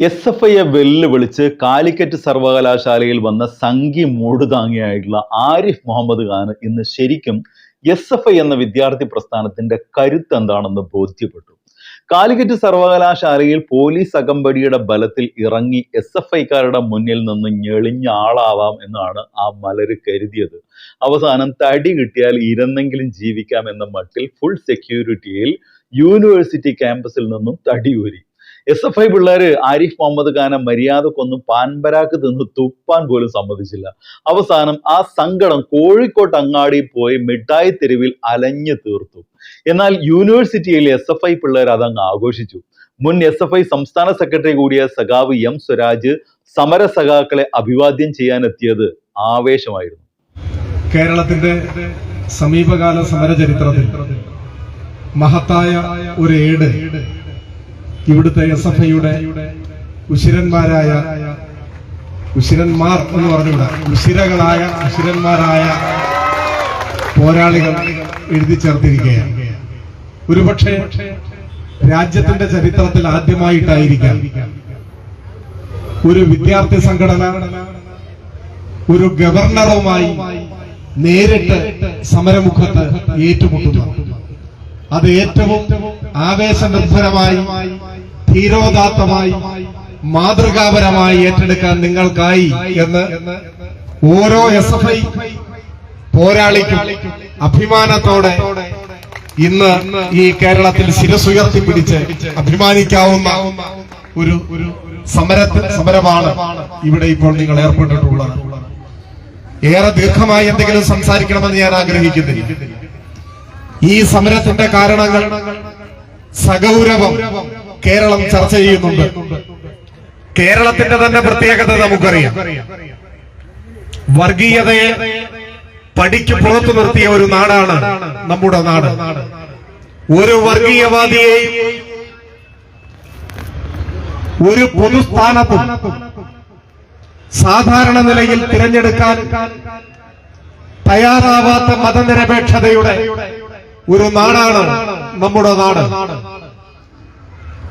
S F ഐയെ വെല്ലുവിളിച്ച് കാലിക്കറ്റ് സർവകലാശാലയിൽ വന്ന സംഘി മൂടുതാങ്ങിയായിട്ടുള്ള ആരിഫ് മുഹമ്മദ് ഖാൻ ഇന്ന് ശരിക്കും എസ് എഫ് ഐ എന്ന വിദ്യാർത്ഥി പ്രസ്ഥാനത്തിന്റെ കരുത്ത് എന്താണെന്ന് ബോധ്യപ്പെട്ടു. കാലിക്കറ്റ് സർവകലാശാലയിൽ പോലീസ് അകമ്പടിയുടെ ബലത്തിൽ ഇറങ്ങി എസ് എഫ് ഐക്കാരുടെ മുന്നിൽ നിന്ന് ഞെളിഞ്ഞ ആളാവാം എന്നാണ് ആ മലര് കരുതിയത്. അവസാനം തടി കിട്ടിയാൽ ഇരന്നെങ്കിലും ജീവിക്കാം എന്ന മട്ടിൽ ഫുൾ സെക്യൂരിറ്റിയിൽ യൂണിവേഴ്സിറ്റി ക്യാമ്പസിൽ നിന്നും തടിയൂരി എസ് എഫ് ഐ പിള്ളേര് ആരിഫ് മുഹമ്മദ് ഖാനെ മര്യാദക്കൊന്നും പാൻപരാക്ക് തിന്ന് തുപ്പാൻ പോലും സമ്മതിച്ചില്ല. അവസാനം ആ സങ്കടം കോഴിക്കോട്ട് അങ്ങാടി പോയി മിഠായി തെരുവിൽ അലഞ്ഞു തീർത്തു. എന്നാൽ യൂണിവേഴ്സിറ്റിയിൽ എസ് എഫ് ഐ പിള്ളേർ അതങ്ങ് ആഘോഷിച്ചു. മുൻ എസ് എഫ് ഐ സംസ്ഥാന സെക്രട്ടറി കൂടിയ സഖാവ് എം സ്വരാജ് സമര സഖാക്കളെ അഭിവാദ്യം ചെയ്യാനെത്തിയത് ആവേശമായിരുന്നു. കേരളത്തിന്റെ സമീപകാല സമരചരിത്രത്തിൽ മഹത്തായ ഒരു ഏട് ഇവിടുത്തെ എസ് എഫ് ഐയുടെ ഉശിരന്മാരായ ഉശിരന്മാർ എന്ന് പറഞ്ഞുകൂടാ? ഉശിരകളായ ഉശിരന്മാരായ പോരാളികൾ എഴുതി ചേർത്തിരിക്കുകയാണ്. ഒരുപക്ഷെ രാജ്യത്തിന്റെ ചരിത്രത്തിൽ ആദ്യമായിട്ടായിരിക്കാം ഒരു വിദ്യാർത്ഥി സംഘടന ഒരു ഗവർണറുമായി നേരിട്ട് സമരമുഖത്ത് ഏറ്റുമുട്ടുന്നു അത് ഏറ്റവും ആവേശനിർഭരമായി ധീരോദാത്തമായി മാതൃകാപരമായി ഏറ്റെടുക്കാൻ നിങ്ങൾക്കായി എന്ന് ഓരോ എസ് എഫ് ഐ പോരാളിക്കും അഭിമാനത്തോടെ ഇന്ന് ഈ കേരളത്തിൽ ശിരസുയർത്തി പിടിച്ച് അഭിമാനിക്കാവുന്ന ഒരു ഒരു സമരത്തിൽ സമരമാണ് ഇവിടെ ഇപ്പോൾ നിങ്ങൾ ഏർപ്പെട്ടിട്ടുള്ളത്. ഏറെ ദീർഘമായി എന്തെങ്കിലും സംസാരിക്കണമെന്ന് ഞാൻ ആഗ്രഹിക്കുന്നില്ല. ഈ സമരത്തിന്റെ കാരണങ്ങൾ സഗൗരവം കേരളം ചർച്ച ചെയ്യുന്നുണ്ട്. കേരളത്തിന്റെ തന്നെ പ്രത്യേകത നമുക്കറിയാം. വർഗീയതയെ പടിക്ക് പുറത്തു നിർത്തിയ ഒരു നാടാണ് നമ്മുടെ നാട്. ഒരു വർഗീയവാദിയെയും ഒരു പൊതുസ്ഥാനത്തും സാധാരണ നിലയിൽ തിരഞ്ഞെടുക്കാൻ തയ്യാറാവാത്ത മതനിരപേക്ഷതയുടെ ഒരു നാടാണ് നമ്മുടെ നാട്.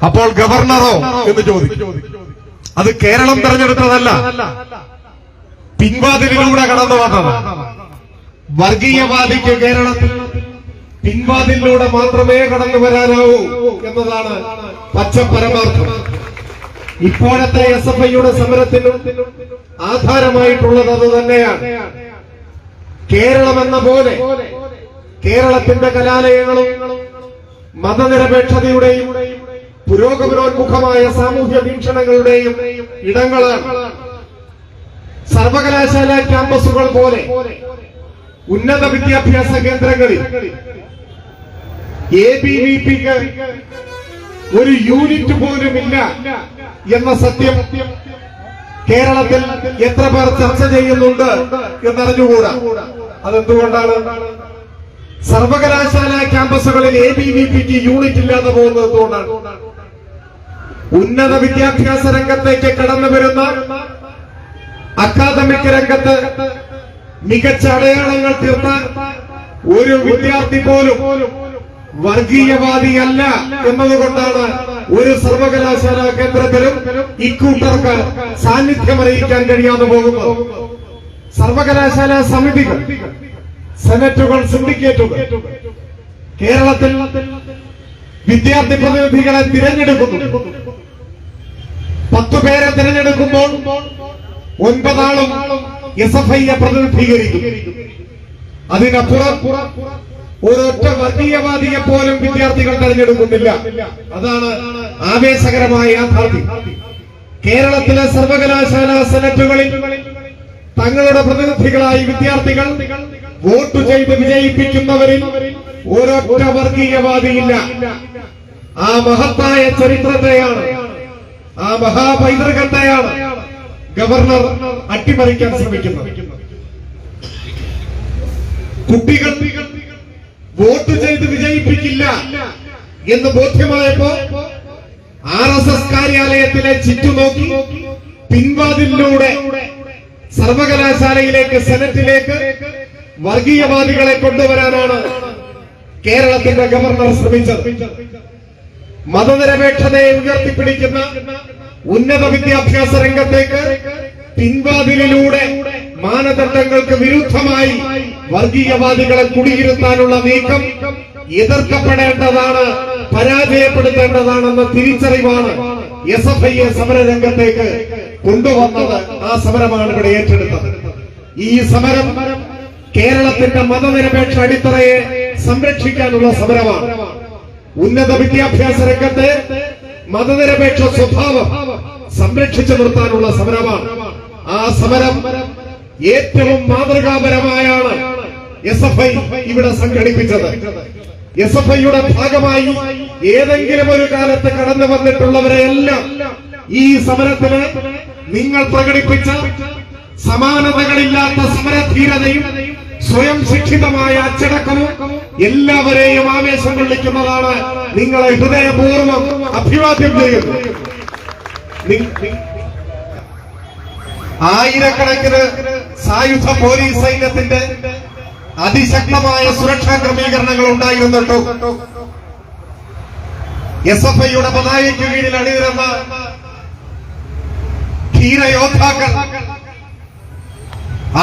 അപ്പോൾ ഗവർണറോ എന്ന് ചോദിക്കും. അത് കേരളം തെരഞ്ഞെടുത്തതല്ല. പിൻവാതിലിലൂടെ കടന്നു വന്നത്. വർഗീയവാദിക്ക് കേരളത്തിൽ പിൻവാതിലൂടെ മാത്രമേ കടന്നു വരാനാവൂ എന്നതാണ് പച്ചപ്പരമാർത്ഥം ഇപ്പോഴത്തെ എസ് എഫ് ഐയുടെ സമരത്തിനും ആധാരമായിട്ടുള്ളത് അത് തന്നെയാണ്. കേരളം എന്ന പോലെ കേരളത്തിന്റെ കലാലയങ്ങളും മതനിരപേക്ഷതയുടെയും പുരോഗമനോന്മുഖമായ സാമൂഹ്യ വീക്ഷണങ്ങളുടെയും ഇടങ്ങളാണ് സർവകലാശാല ക്യാമ്പസുകൾ പോലെ ഉന്നത വിദ്യാഭ്യാസ കേന്ദ്രങ്ങളിൽ എ ബി വി പിക്ക് ഒരു യൂണിറ്റ് പോലും ഇല്ല എന്ന സത്യം കേരളത്തിൽ എത്ര പേർ ചർച്ച ചെയ്യുന്നുണ്ട് എന്നറിഞ്ഞുകൂടാ. അതെന്തുകൊണ്ടാണ്? സർവകലാശാല ക്യാമ്പസുകളിൽ എ ബി വി പിക്ക് യൂണിറ്റ് ഇല്ലാതെ പോകുന്നത് എന്തുകൊണ്ടാണ്? ഉന്നത വിദ്യാഭ്യാസ രംഗത്തേക്ക് കടന്നു വരുന്ന അക്കാദമിക് രംഗത്ത് മികച്ച അടയാളങ്ങൾ തീർത്ത ഒരു വിദ്യാർത്ഥി പോലും വർഗീയവാദി അല്ല എന്നതുകൊണ്ടാണ് ഒരു സർവകലാശാല കേന്ദ്രത്തിലും ഇക്കൂട്ടർക്ക് സാന്നിധ്യം അറിയിക്കാൻ കഴിയാതെ പോകുന്നത്. സർവകലാശാല സമിതികൾ സെനറ്റുകൾ സിൻഡിക്കേറ്റുകൾ കേരളത്തിൽ വിദ്യാർത്ഥി പ്രതിനിധികളെ തിരഞ്ഞെടുക്കുന്നു. പത്തു പേരെ തിരഞ്ഞെടുക്കുമ്പോൾ ഒൻപതാളും എസ് എഫ് ഐയെ പ്രതിനിധീകരിക്കും. അതിനപ്പുറം ഒരൊറ്റ വർഗീയവാദിയെ പോലും വിദ്യാർത്ഥികൾ തെരഞ്ഞെടുക്കുന്നില്ല. അതാണ് ആവേശകരമായ യാഥാർത്ഥ്യം. കേരളത്തിലെ സർവകലാശാല സെനറ്റുകളിൽ തങ്ങളുടെ പ്രതിനിധികളായി വിദ്യാർത്ഥികൾ വോട്ട് ചെയ്ത് വിജയിപ്പിക്കുന്നവരിൽ ഒരൊറ്റ വർഗീയവാദിയില്ല. ആ മഹത്തായ ചരിത്രത്തെയാണ് ആ മഹാപൈതൃകത്തെയാണ് ഗവർണർ അട്ടിമറിക്കാൻ ശ്രമിക്കുന്നത്. കുട്ടികൾ വോട്ട് ചെയ്ത് വിജയിപ്പിക്കില്ല എന്ന് ബോധ്യമായപ്പോ ആർ എസ് എസ് കാര്യാലയത്തിലെ ചുറ്റുനോക്കി പിൻവാതിലൂടെ സർവകലാശാലയിലേക്ക് സെനറ്റിലേക്ക് വർഗീയവാദികളെ കൊണ്ടുവരാനാണ് കേരളത്തിന്റെ ഗവർണർ ശ്രമിച്ചത്. മതനിരപേക്ഷതയെ ഉയർത്തിപ്പിടിക്കുന്ന ഉന്നത വിദ്യാഭ്യാസ രംഗത്തേക്ക് പിൻവാതിലിലൂടെ മാനദണ്ഡങ്ങൾക്ക് വിരുദ്ധമായി വർഗീയവാദികളെ കുടിയിരുത്താനുള്ള നീക്കം എതിർക്കപ്പെടേണ്ടതാണ് പരാജയപ്പെടുത്തേണ്ടതാണെന്ന തിരിച്ചറിവാണ് എസ് എഫ് ഐയെ സമരരംഗത്തേക്ക് കൊണ്ടുവന്നത്. ആ സമരമാണ് ഇവിടെ ഏറ്റെടുത്തത്. ഈ സമരം കേരളത്തിന്റെ മതനിരപേക്ഷ അടിത്തറയെ സംരക്ഷിക്കാനുള്ള സമരമാണ്. ഉന്നത വിദ്യാഭ്യാസ രംഗത്തെ മതനിരപേക്ഷ സ്വഭാവം സംരക്ഷിച്ചു നിർത്താനുള്ള സമരമാണ്. ആ സമരം ഏറ്റവും മാതൃകാപരമായാണ് എസ് എഫ് ഐ ഇവിടെ സംഘടിപ്പിച്ചത്. എസ് എഫ് ഐയുടെ ഭാഗമായി ഏതെങ്കിലും ഒരു കാലത്ത് കടന്നു വന്നിട്ടുള്ളവരെയെല്ലാം ഈ സമരത്തിന് നിങ്ങൾ പ്രകടിപ്പിച്ച സമാനതകളില്ലാത്ത സമരധീരതയും സ്വയം ശിക്ഷിതമായ അച്ചടക്കവും എല്ലാവരെയും ആവേശം കൊള്ളിക്കുന്നതാണ് നിങ്ങളെ ഹൃദയപൂർവം അഭിവാദ്യം ചെയ്യുന്നു. ആയിരക്കണക്കിന് സായുധ പോലീസ് സൈന്യത്തിന്റെ അതിശക്തമായ സുരക്ഷാ ക്രമീകരണങ്ങൾ ഉണ്ടായിരുന്നിട്ടും. എസ് എഫ് ഐയുടെ പതാകയ്ക്ക് കീഴിൽ അണിനിരന്ന ധീരയോദ്ധാക്കൾ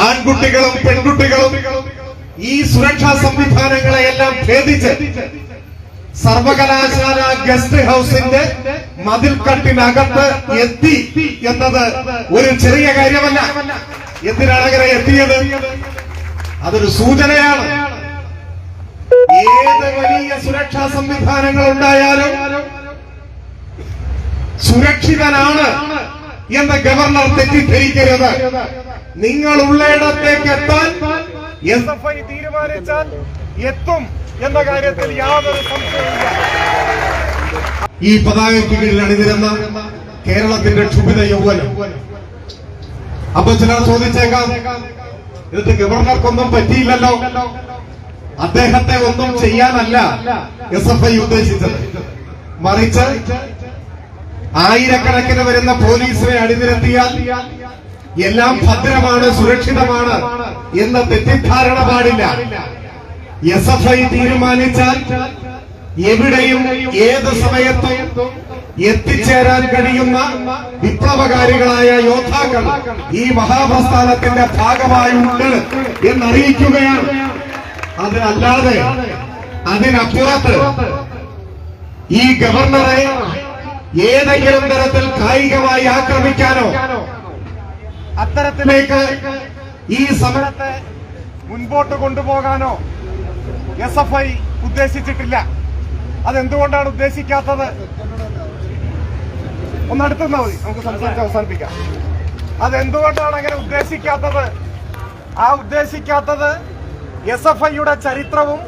ആൺകുട്ടികളും പെൺകുട്ടികളും ഈ സുരക്ഷാ സംവിധാനങ്ങളെ എല്ലാം ഭേദിച്ച് സർവകലാശാല ഗസ്റ്റ് ഹൗസിന്റെ മതിൽക്കട്ടിനകത്ത് എത്തി എന്നത് ഒരു ചെറിയ കാര്യമല്ല. എന്തിനാണ് അങ്ങനെ എത്തിയത്? അതൊരു സൂചനയാണ്. ഏത് വലിയ സുരക്ഷാ സംവിധാനങ്ങൾ ഉണ്ടായാലും സുരക്ഷിതനാണ് എന്ന് ഗവർണർ തെറ്റിദ്ധരിക്കരുത്. നിങ്ങൾ ഉള്ളയിടത്തേക്ക് എത്താൻ എസ് എഫ് ഐ തീരുമാനിച്ചാൽ എത്തും. എന്ന കാര്യത്തിൽ യാതൊരു സംശയവുമില്ല. ഈ പതാകയ്ക്ക് കീഴിൽ അണിനിരുന്ന കേരളത്തിന്റെ ക്ഷുഭിത യൗവനം. അപ്പൊ ചിലർ ചോദിച്ചേക്കാം എന്നിട്ട് ഗവർണർക്കൊന്നും പറ്റിയില്ലല്ലോ. അദ്ദേഹത്തെ ഒന്നും ചെയ്യാനല്ല എസ് എഫ് ഐ ഉദ്ദേശിച്ചത്. മറിച്ച് ആയിരക്കണക്കിന് വരുന്ന പോലീസിനെ അണിനിരത്തിയാൽ എല്ലാം ഭദ്രമാണ് സുരക്ഷിതമാണ് എന്ന തെറ്റിദ്ധാരണ പാടില്ല. എസ് എഫ് ഐ തീരുമാനിച്ചാൽ എവിടെയും ഏത് സമയത്തും എത്തിച്ചേരാൻ കഴിയുന്ന വിപ്ലവകാരികളായ യോദ്ധാക്കൾ ഈ മഹാപ്രസ്ഥാനത്തിന്റെ ഭാഗമായുണ്ട് എന്നറിയിക്കുകയാണ്. അതിനല്ലാതെ അതിനപ്പുറത്ത് ഈ ഗവർണറെ ഏതെങ്കിലും തരത്തിൽ കായികമായി ആക്രമിക്കാനോ അത്തരത്തിലേക്ക് ഈ സമരത്തെ മുൻപോട്ട് കൊണ്ടുപോകാനോ എസ് എഫ് ഐ ഉദ്ദേശിച്ചിട്ടില്ല. അതെന്തുകൊണ്ടാണ് ഉദ്ദേശിക്കാത്തത്? ഒന്ന് മതി. നമുക്ക് സംസാരിച്ച് അവസാനിപ്പിക്കാം. അതെന്തുകൊണ്ടാണ് അങ്ങനെ ഉദ്ദേശിക്കാത്തത്? ആ ഉദ്ദേശിക്കാത്തത് എസ് എഫ് ഐയുടെ ചരിത്രവും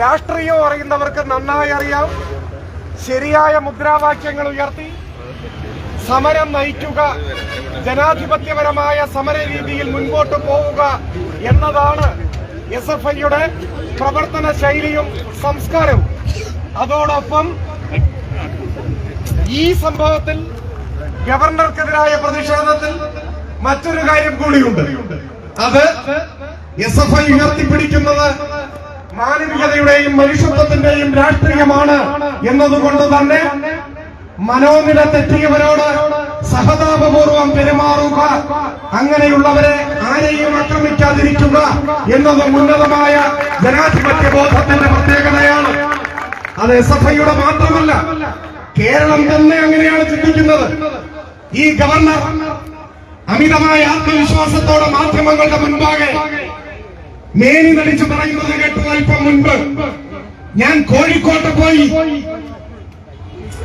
രാഷ്ട്രീയവും അറിയുന്നവർക്ക് നന്നായി അറിയാം. ശരിയായ മുദ്രാവാക്യങ്ങൾ ഉയർത്തി. സമരം നയിക്കുക. ജനാധിപത്യപരമായ സമര രീതിയിൽ മുൻപോട്ട് പോവുക എന്നതാണ് എസ് എഫ് ഐയുടെ പ്രവർത്തന ശൈലിയും സംസ്കാരവും. അതോടൊപ്പം ഈ സംഭവത്തിൽ ഗവർണർക്കെതിരായ പ്രതിഷേധത്തിൽ മറ്റൊരു കാര്യം കൂടിയുണ്ട്. അത് എസ് എഫ് ഐ ഉയർത്തിപ്പിടിക്കുന്നത് മാനവികതയുടെയും മനുഷ്യത്വത്തിന്റെയും രാഷ്ട്രീയമാണ് എന്നതുകൊണ്ട് തന്നെ മനോനില തെറ്റിയവരോട് സഹതാപപൂർവം പെരുമാറുക. അങ്ങനെയുള്ളവരെ ആരെയും ആക്രമിക്കാതിരിക്കുക എന്നത് ഉന്നതമായ ജനാധിപത്യ ബോധത്തിന്റെ പ്രത്യേകതയാണ്. അത് എസ് എഫ് ഐയുടെ മാത്രമല്ല കേരളം തന്നെ അങ്ങനെയാണ് ചിന്തിക്കുന്നത്. ഈ ഗവർണർ അമിതമായ ആത്മവിശ്വാസത്തോടെ മാധ്യമങ്ങളുടെ മുൻപാകെ മേനി നടിച്ചു പറയുന്നത് കേട്ടു അല്പം മുൻപ്. ഞാൻ കോഴിക്കോട്ട് പോയി.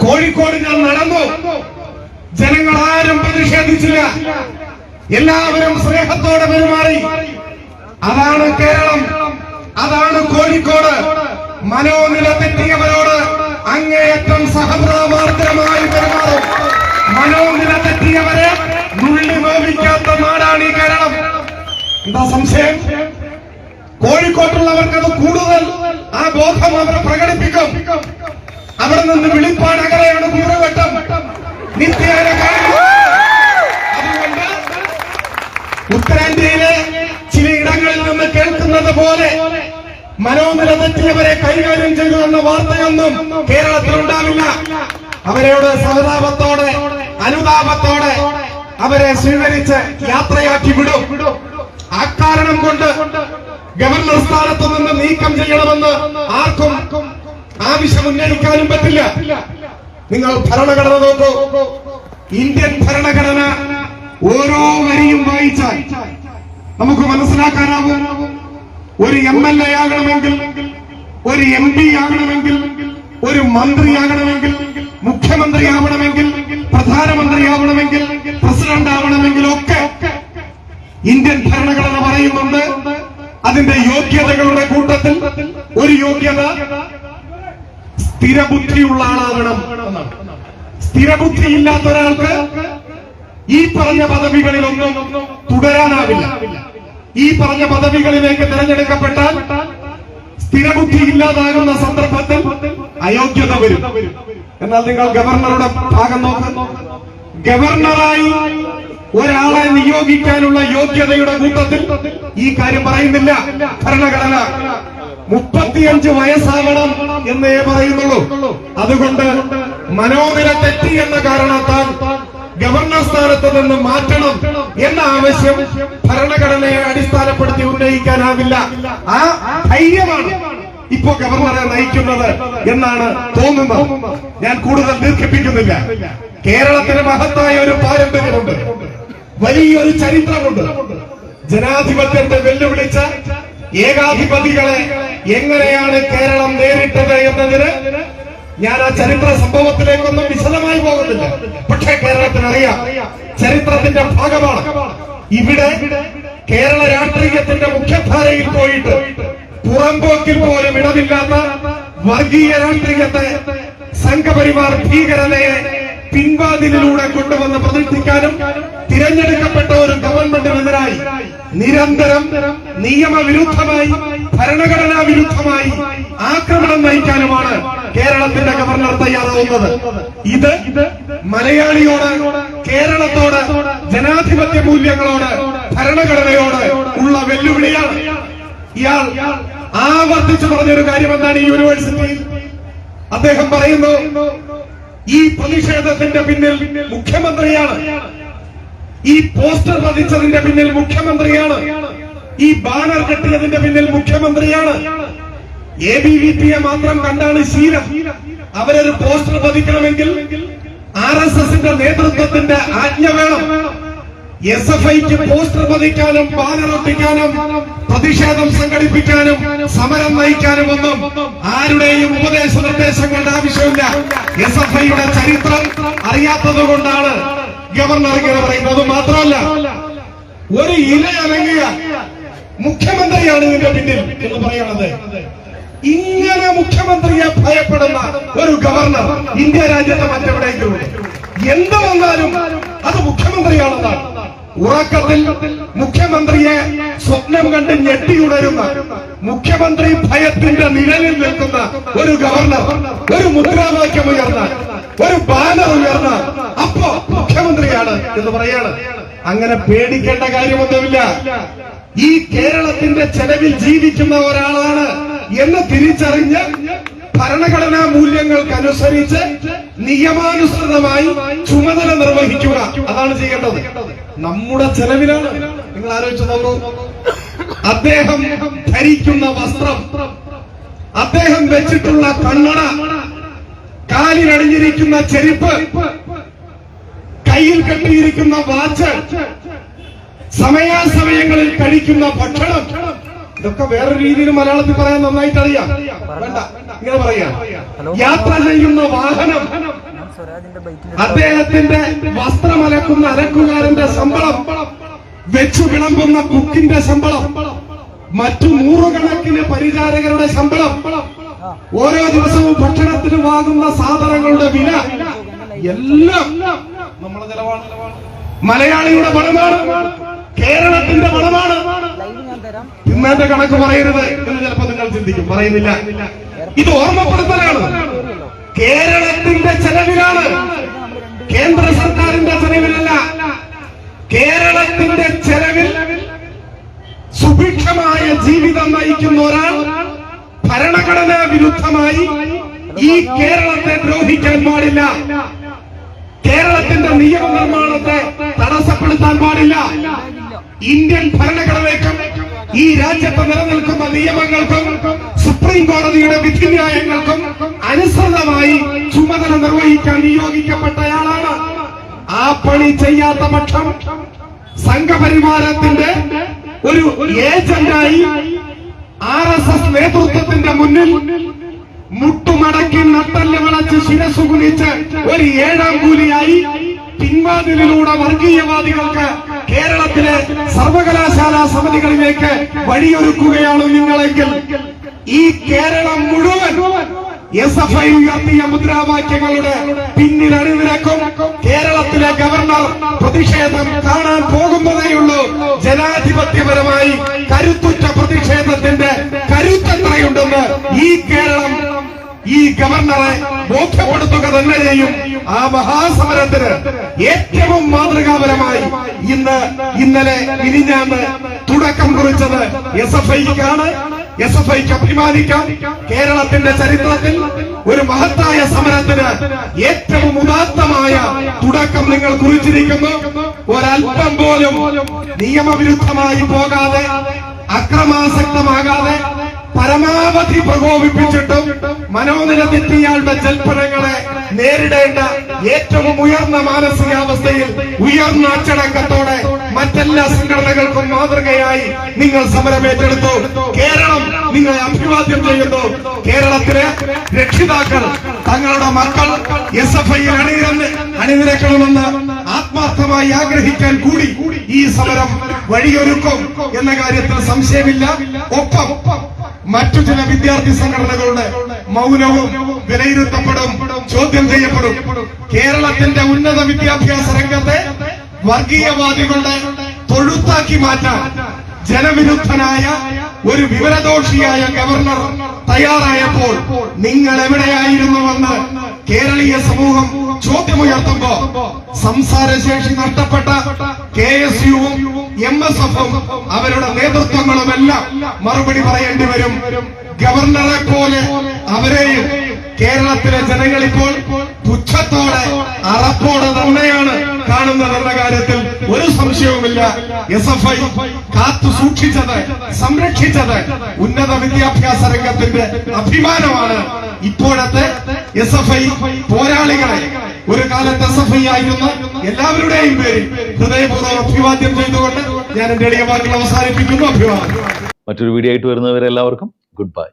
കോഴിക്കോട് ഞാൻ നടന്നു. ജനങ്ങൾ ആരും പ്രതിഷേധിച്ചില്ല. എല്ലാവരും സ്നേഹത്തോടെ പെരുമാറി. അതാണ് കേരളം. അതാണ് കോഴിക്കോട്. മനോനില തെറ്റിയവരോട് അങ്ങേയറ്റം സഹപ്രവർത്തനമായി പെരുമാറും. മനോനില തെറ്റിയവരെ നുള്ളി നോവിക്കാത്ത നാടാണ് ഈ കേരളം. എന്താ സംശയം? കോഴിക്കോട്ടുള്ളവർക്ക് അത് കൂടുതൽ ആ ബോധം അവർ പ്രകടിപ്പിക്കും. അവിടെ നിന്ന് വെളിപ്പാട് അകലെയാണ് കൂറുവട്ടം നിത്യേന അതുകൊണ്ട് ഉത്തരേന്ത്യയിലെ ചിലയിടങ്ങളിൽ നിന്ന് കേൾക്കുന്നത് പോലെ മനോനില തെറ്റിയവരെ കൈകാര്യം ചെയ്തു എന്ന വാർത്തയൊന്നും കേരളത്തിൽ ഉണ്ടാവില്ല അവരോട് സഹതാപത്തോടെ അനുതാപത്തോടെ അവരെ സ്വീകരിച്ച് യാത്രയാക്കി വിടും. അക്കാരണം കൊണ്ട് ഗവർണർ സ്ഥാനത്ത് നിന്ന് നീക്കം ചെയ്യണമെന്ന് ആർക്കും ആവശ്യം ഉന്നയിക്കാനും പറ്റില്ല. നിങ്ങൾ ഭരണഘടന നോക്കൂ. ഇന്ത്യൻ ഭരണഘടന ഓരോ വരിയും വായിച്ചാൽ നമുക്ക് മനസ്സിലാക്കാനാവും. ഒരു എം എൽ എ ആകണമെങ്കിൽ ഒരു എം പി ആകണമെങ്കിൽ ഒരു മന്ത്രിയാകണമെങ്കിൽ മുഖ്യമന്ത്രി ആവണമെങ്കിൽ പ്രധാനമന്ത്രി ആവണമെങ്കിൽ പ്രസിഡന്റ് ആവണമെങ്കിൽ ഒക്കെ ഇന്ത്യൻ ഭരണഘടന പറയുന്നുണ്ട്. അതിന്റെ യോഗ്യതകളുടെ കൂട്ടത്തിൽ ഒരു യോഗ്യത സ്ഥിരബുദ്ധിയുള്ള ആളാകണം സ്ഥിരബുദ്ധി ഇല്ലാത്ത ഒരാൾക്ക് ഈ പറഞ്ഞ പദവികളിലൊന്നും തുടരാനാവില്ല. ഈ പറഞ്ഞ പദവികളിലേക്ക് തിരഞ്ഞെടുക്കപ്പെട്ടാൽ സ്ഥിരബുദ്ധി ഇല്ലാതാകുന്ന സന്ദർഭത്തിൽ അയോഗ്യത വരും. എന്നാൽ നിങ്ങൾ ഗവർണറുടെ ഭാഗം നോക്ക്. ഗവർണറായി ഒരാളെ നിയോഗിക്കാനുള്ള യോഗ്യതയുടെ കൂട്ടത്തിൽ ഈ കാര്യം പറയുന്നില്ല. ഭരണഘടന മുപ്പത്തിയഞ്ച് വയസ്സാവണം എന്നേ പറയുന്നുള്ളൂ. അതുകൊണ്ട് മനോനില തെറ്റി എന്ന കാരണത്താൽ ഗവർണർ സ്ഥാനത്ത് നിന്ന് മാറ്റണം എന്ന ആവശ്യം ഭരണഘടനയെ അടിസ്ഥാനപ്പെടുത്തി ഉന്നയിക്കാനാവില്ല. ആ ധൈര്യമാണ് ഇപ്പോ ഗവർണറെ നയിക്കുന്നത് എന്നാണ് തോന്നുന്നത്. ഞാൻ കൂടുതൽ ദീർഘിപ്പിക്കുന്നില്ല. കേരളത്തിന് മഹത്തായ ഒരു പാരമ്പര്യമുണ്ട്. വലിയൊരു ചരിത്രമുണ്ട്. ജനാധിപത്യത്തെ വെല്ലുവിളിച്ച ഏകാധിപതികളെ എങ്ങനെയാണ് കേരളം നേരിട്ടത് എന്നതിന് ഞാൻ ആ ചരിത്ര സംഭവത്തിലേക്കൊന്നും വിശദമായി പോകുന്നില്ല. പക്ഷേ കേരളത്തിന് അറിയാം ചരിത്രത്തിന്റെ ഭാഗമാണ്. ഇവിടെ കേരള രാഷ്ട്രീയത്തിന്റെ മുഖ്യധാരയിൽ പോയിട്ട് പുറമ്പോക്കിൽ പോലും ഇടമില്ലാത്ത വർഗീയ രാഷ്ട്രീയത്തെ സംഘപരിവാർ ഭീകരതയെ പിൻവാതിലിലൂടെ കൊണ്ടുവന്ന് പ്രതിഷ്ഠിക്കാനും തിരഞ്ഞെടുക്കപ്പെട്ട ഒരു ഗവൺമെന്റിനെതിരായി നിരന്തരം നിയമവിരുദ്ധമായി ഭരണഘടനാ വിരുദ്ധമായി ആക്രമണം നയിക്കാനുമാണ് കേരളത്തിന്റെ ഗവർണർ തയ്യാറാവുന്നത്. ഇത് മലയാളിയോട് കേരളത്തോട് ജനാധിപത്യ മൂല്യങ്ങളോട് ഭരണഘടനയോട് ഉള്ള വെല്ലുവിളിയാണ്. ഇയാൾ ആവർത്തിച്ചു പറഞ്ഞൊരു കാര്യം എന്താണ് ഈ യൂണിവേഴ്സിറ്റിയിൽ അദ്ദേഹം പറയുന്നു ഈ പ്രതിഷേധത്തിന്റെ പിന്നിൽ മുഖ്യമന്ത്രിയാണ്. ഈ പോസ്റ്റർ പതിച്ചതിന്റെ പിന്നിൽ മുഖ്യമന്ത്രിയാണ്. ഈ ബാനർ കെട്ടിയതിന്റെ പിന്നിൽ മുഖ്യമന്ത്രിയാണ്. എ ബി വി പിയെ മാത്രം കണ്ടാണ് ശീലം. അവരൊരു പോസ്റ്റർ പതിക്കണമെങ്കിൽ ആർ എസ് എസിന്റെ നേതൃത്വത്തിന്റെ ആജ്ഞ വേണം. എസ് എഫ് ഐക്ക് പോസ്റ്റർ പതിക്കാനും ബാനർ ഒട്ടിക്കാനും പ്രതിഷേധം സംഘടിപ്പിക്കാനും സമരം നയിക്കാനും ഒന്നും ആരുടെയും ഉപദേശ നിർദ്ദേശങ്ങളുടെ ആവശ്യമില്ല. എസ് എഫ് ഐയുടെ ചരിത്രം അറിയാത്തത് കൊണ്ടാണ് ഗവർണർ ഇങ്ങനെ പറയുന്നത്. മാത്രമല്ല ഒരു ഇല അനങ്ങിയ മുഖ്യമന്ത്രിയാണ് ഇതിന്റെ പിന്നിൽ എന്ന് പറയുന്നത്. ഇങ്ങനെ മുഖ്യമന്ത്രിയെ ഭയപ്പെടുന്ന ഒരു ഗവർണർ ഇന്ത്യ രാജ്യത്തെ മറ്റെവിടെയെങ്കിലും എന്ത് വന്നാലും അത് മുഖ്യമന്ത്രിയാണെന്നാണ്. ഉറക്കത്തിൽ മുഖ്യമന്ത്രിയെ സ്വപ്നം കണ്ട് ഞെട്ടിയുണരുന്ന മുഖ്യമന്ത്രി ഭയത്തിന്റെ നിഴലിൽ നിൽക്കുന്ന ഒരു ഗവർണർ ഒരു മുദ്രാവാക്യം ഉയർന്ന ഒരു ബാനർ ഉയർന്ന അപ്പോ മുഖ്യമന്ത്രിയാണ് എന്ന് പറയാണ്. അങ്ങനെ പേടിക്കേണ്ട കാര്യമൊന്നുമില്ല. ഈ കേരളത്തിന്റെ ചെലവിൽ ജീവിക്കുന്ന ഒരാളാണ് എന്ന് തിരിച്ചറിഞ്ഞ് ഭരണഘടനാ മൂല്യങ്ങൾക്കനുസരിച്ച് നിയമാനുസൃതമായി ചുമതല നിർവഹിക്കുക. അതാണ് ചെയ്യേണ്ടത്. നമ്മുടെ ചെലവിലാണ്. നിങ്ങൾ ആലോചിച്ചു നോക്കൂ. അദ്ദേഹം ധരിക്കുന്ന വസ്ത്രം അദ്ദേഹം വെച്ചിട്ടുള്ള കണ്ണട കാലിലണിഞ്ഞിരിക്കുന്ന ചെരുപ്പ് കയ്യിൽ കെട്ടിയിരിക്കുന്ന വാച്ച് സമയാസമയങ്ങളിൽ കഴിക്കുന്ന ഭക്ഷണം. ഇതൊക്കെ വേറെ രീതിയിൽ മലയാളത്തിൽ പറയാൻ നന്നായിട്ട് അറിയാം. വേണ്ട ഇങ്ങനെ പറയാം. യാത്ര ചെയ്യുന്ന വാഹനം. അദ്ദേഹത്തിന്റെ വസ്ത്രം അദ്ദേഹത്തിന്റെ വസ്ത്രമലക്കുന്ന അലക്കുകാരന്റെ ശമ്പളം. വെച്ചു വിളമ്പുന്ന കുക്കിന്റെ ശമ്പളം. മറ്റു നൂറുകണക്കിന് പരിചാരകരുടെ ശമ്പളം. ഓരോ ദിവസവും ഭക്ഷണത്തിന് വാങ്ങുന്ന സാധനങ്ങളുടെ വില. എല്ലാം നമ്മുടെ ചെലവാണ്. മലയാളിയുടെ പണമാണ്. കേരളത്തിന്റെ ഞാൻ ഇന്നത്തെ കണക്ക് പറയരുത് എന്ന് ചിലപ്പോ നിങ്ങൾ ചിന്തിക്കും. പറയുന്നില്ല. ഇത് ഓർമ്മപ്പെടുത്തലാണ്. കേരളത്തിന്റെ ചെലവിലാണ്. കേന്ദ്ര സർക്കാരിന്റെ ചെലവിലല്ല. കേരളത്തിന്റെ ചെലവിൽ സുഭിക്ഷമായ ജീവിതം നയിക്കുന്ന ഒരാൾ ഭരണഘടനാ വിരുദ്ധമായി ഈ കേരളത്തെ ദ്രോഹിക്കാൻ പാടില്ല. കേരളത്തിന്റെ നിയമനിർമ്മാണത്തെ തടസ്സപ്പെടുത്താൻ പാടില്ല. ഇന്ത്യൻ ഭരണഘടനയ്ക്കും ഈ രാജ്യത്ത് നിലനിൽക്കുന്ന നിയമങ്ങൾക്കും സുപ്രീം കോടതിയുടെ വിധിന്യായങ്ങൾക്കും അനുസൃതമായി ചുമതല നിർവഹിക്കാൻ നിയോഗിക്കപ്പെട്ടയാളാണ്. ആ പണി ചെയ്യാത്ത പക്ഷം സംഘപരിവാരത്തിന്റെ ഒരു ഏജന്റായി ആർ എസ് എസ് നേതൃത്വത്തിന്റെ മുന്നിൽ മുട്ടുമടക്കി നട്ടൽ വിളച്ച് ശിരസുകുലിച്ച് ഒരു ഏഴാം കൂലിയായി പിൻവാതിലിലൂടെ വർഗീയവാദികൾക്ക് കേരളത്തിലെ സർവകലാശാലാ സമിതികളിലേക്ക് വഴിയൊരുക്കുകയാണ് നിങ്ങളെങ്കിൽ ഈ കേരളം മുഴുവൻ എസ് എഫ് ഐ ഉയർത്തിയ മുദ്രാവാക്യങ്ങളുടെ പിന്നിൽ അണിനിരക്കും കേരളത്തിലെ ഗവർണർ പ്രതിഷേധം കാണാൻ പോകുന്നതേയുള്ളൂ ജനാധിപത്യപരമായി കരുത്തുറ്റ പ്രതിഷേധത്തിന്റെ കരുത്തത്രയുണ്ടെന്ന് ഈ കേരളം ഈ ഗവർണറെ ബോധ്യപ്പെടുത്തുക തന്നെ ചെയ്യും ആ മഹാസമരത്തിന് ഏറ്റവും മാതൃകാപരമായി ഇന്ന് ഇന്നലെ ഇനിഞ്ഞാന്ന് തുടക്കം കുറിച്ചത് എസ് എഫ് ഐക്കാണ്. എസ് എഫ് ഐക്ക് അഭിമാനിക്കാം. കേരളത്തിന്റെ ചരിത്രത്തിൽ ഒരു മഹത്തായ സമരത്തിന് ഏറ്റവും ഉദാത്തമായ തുടക്കം നിങ്ങൾ കുറിച്ചിരിക്കുന്നു. ഒരൽപ്പം പോലും നിയമവിരുദ്ധമായി പോകാതെ അക്രമാസക്തമാകാതെ പരമാവധി പ്രകോപിപ്പിച്ചിട്ടും മനോനില തെറ്റിയാളുടെ ജൽപ്പനങ്ങളെ നേരിടേണ്ട ഏറ്റവും ഉയർന്ന മാനസികാവസ്ഥയിൽ ഉയർന്ന അച്ചടക്കത്തോടെ മറ്റെല്ലാ സംഘടനകൾക്കും മാതൃകയായി നിങ്ങൾ സമരമേറ്റെടുത്തു. കേരളം നിങ്ങളെ അഭിവാദ്യം ചെയ്യുന്നു. കേരളത്തിലെ രക്ഷിതാക്കൾ തങ്ങളുടെ മക്കൾ എസ് എഫ് ഐ അണിനിരന്ന് അണിനിരക്കണമെന്ന് ആത്മാർത്ഥമായി ആഗ്രഹിക്കാൻ കൂടി ഈ സമരം വഴിയൊരുക്കും എന്ന കാര്യത്തിൽ സംശയമില്ല. ഒപ്പം മറ്റു ചില വിദ്യാർത്ഥി സംഘടനകളുടെ മൗനവും വിലയിരുത്തപ്പെടും ചോദ്യം ചെയ്യപ്പെടും. കേരളത്തിന്റെ ഉന്നത വിദ്യാഭ്യാസ രംഗത്തെ വർഗീയവാദികളുടെ തൊഴുത്താക്കി മാറ്റാൻ ജനവിരുദ്ധനായ ഒരു വിവരദോഷിയായ ഗവർണർ തയ്യാറായപ്പോൾ നിങ്ങൾ എവിടെയായിരുന്നുവെന്ന് കേരളീയ സമൂഹം ചോദ്യമുയർത്തുമ്പോ സംസാരശേഷി നഷ്ടപ്പെട്ട കെ എസ് യുവും എം എസ് എഫും അവരുടെ നേതൃത്വങ്ങളുമെല്ലാം മറുപടി പറയേണ്ടി വരും. ഗവർണറെ പോലെ അവരെയും കേരളത്തിലെ ജനങ്ങൾ ഇപ്പോൾ പുച്ഛത്തോടെ അറപ്പോടെ തന്നെയാണ് കാണുന്നതെന്ന കാര്യത്തിൽ ഒരു സംശയവുമില്ല. എസ് എഫ് ഐ കാത്തു സൂക്ഷിച്ചത് സംരക്ഷിച്ചത് ഉന്നത വിദ്യാഭ്യാസ രംഗത്തിന്റെ അഭിമാനമാണ്. ഇപ്പോഴത്തെ എസ് എഫ് ഐ പോരാളികളെ ഒരു കാലത്ത് എസ് എഫ് ഐ ആയിരുന്ന എല്ലാവരുടെയും പേരിൽ ഹൃദയപൂർവം അഭിവാദ്യം ചെയ്തുകൊണ്ട് ഞാൻ എന്റെ അവസാനിപ്പിക്കുന്നു. അഭിവാദ്യം. മറ്റൊരു വീഡിയോ ആയിട്ട് വരുന്നവരെല്ലാവർക്കും ഗുഡ് ബൈ